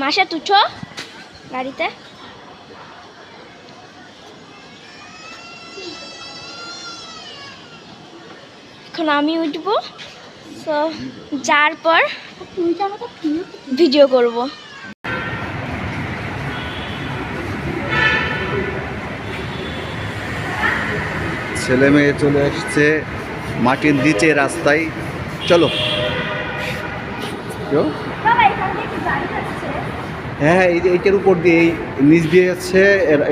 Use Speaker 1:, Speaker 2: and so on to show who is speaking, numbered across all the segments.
Speaker 1: মাসে তুছো গাড়িতে। এখন আমি উঠবো। তো যার পর ভিডিও করব।
Speaker 2: ছেলে মেয়ে চলে আসছে মাটির নিচে রাস্তায়। চলো। চলো। হ্যাঁ হ্যাঁ এই যে এইটার উপর দিয়ে এই নিচ দিয়ে যাচ্ছে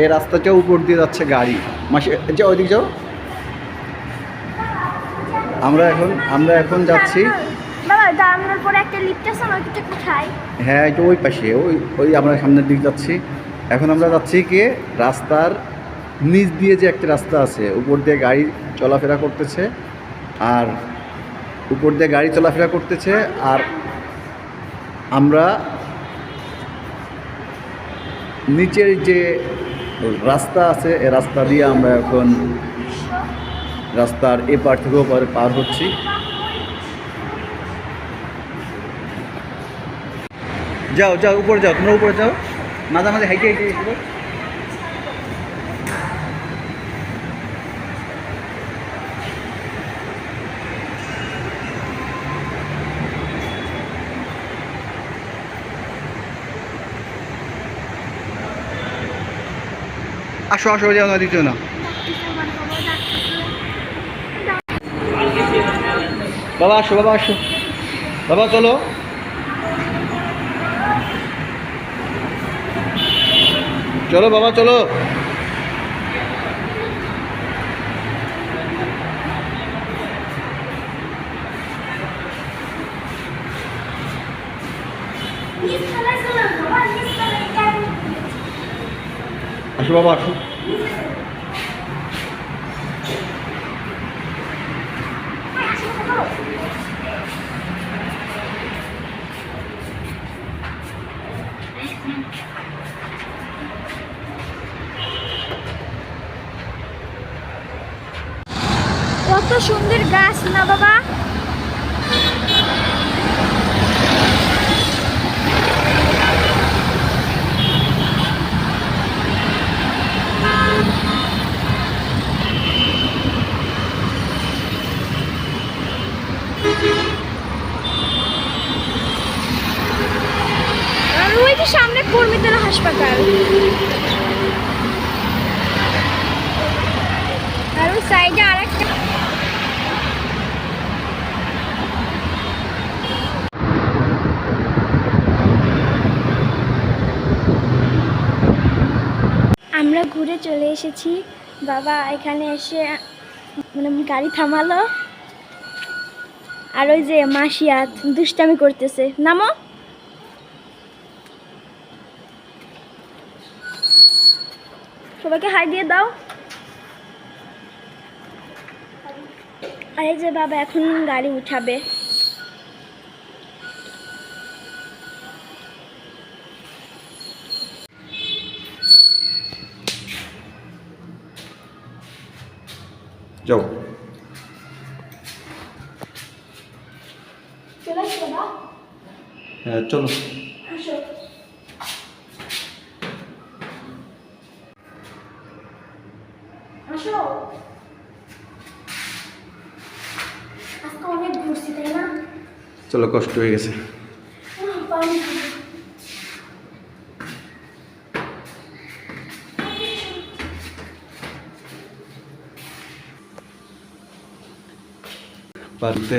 Speaker 2: এই রাস্তাটার উপর দিয়ে যাচ্ছে গাড়ি। মাসে যাও ওইদিকে যাও। আমরা এখন আমরা এখন যাচ্ছি। হ্যাঁ এটা ওই পাশে ওই ওই আমরা সামনের দিকে যাচ্ছি। এখন আমরা যাচ্ছি কি রাস্তার নিচ দিয়ে যে একটা রাস্তা আছে উপর দিয়ে গাড়ি চলাফেরা করতেছে আর উপর দিয়ে গাড়ি চলাফেরা করতেছে আর আমরা নিচের যে রাস্তা আছে, এ রাস্তা দিয়ে আমরা এখন রাস্তার এপার থেকে ওপারে পার হচ্ছি। যাও যাও, উপরে যাও, তোমরা উপরে যাও। মাঝে মাঝে হাইটে। আসো আসো যাও না দিচ্ছ না। বাবা আসো বাবা আসো। বাবা, চলো। চলো, বাবা, চলো। আসো বাবা আসো।
Speaker 1: কত সুন্দর গাছ না বাবা আর ওই যে সামনে কর্মীতলা হাসপাতাল আর সাইডে আরেকটা আমরা ঘুরে চলে এসেছি। বাবা এখানে এসে মানে গাড়ি থামালো। আর ওই যে মাসিয়াত দুষ্টামি করতেছে। নামো। সবাইকে হাই দিয়ে দাও। আর যে বাবা এখন গাড়ি উঠাবে।
Speaker 2: যাও। হ্যাঁ চলো।
Speaker 1: আজকে অনেক ঘুরছি তাই না?
Speaker 2: চলো কষ্ট হয়ে গেছে। বাড়িতে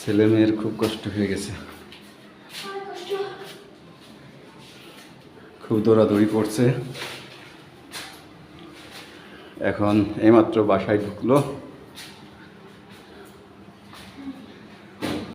Speaker 2: ছেলে মেয়ের খুব কষ্ট হয়ে গেছে। খুব দৌড়াদৌড়ি করছে। এখন এইমাত্র বাসায় ঢুকলো।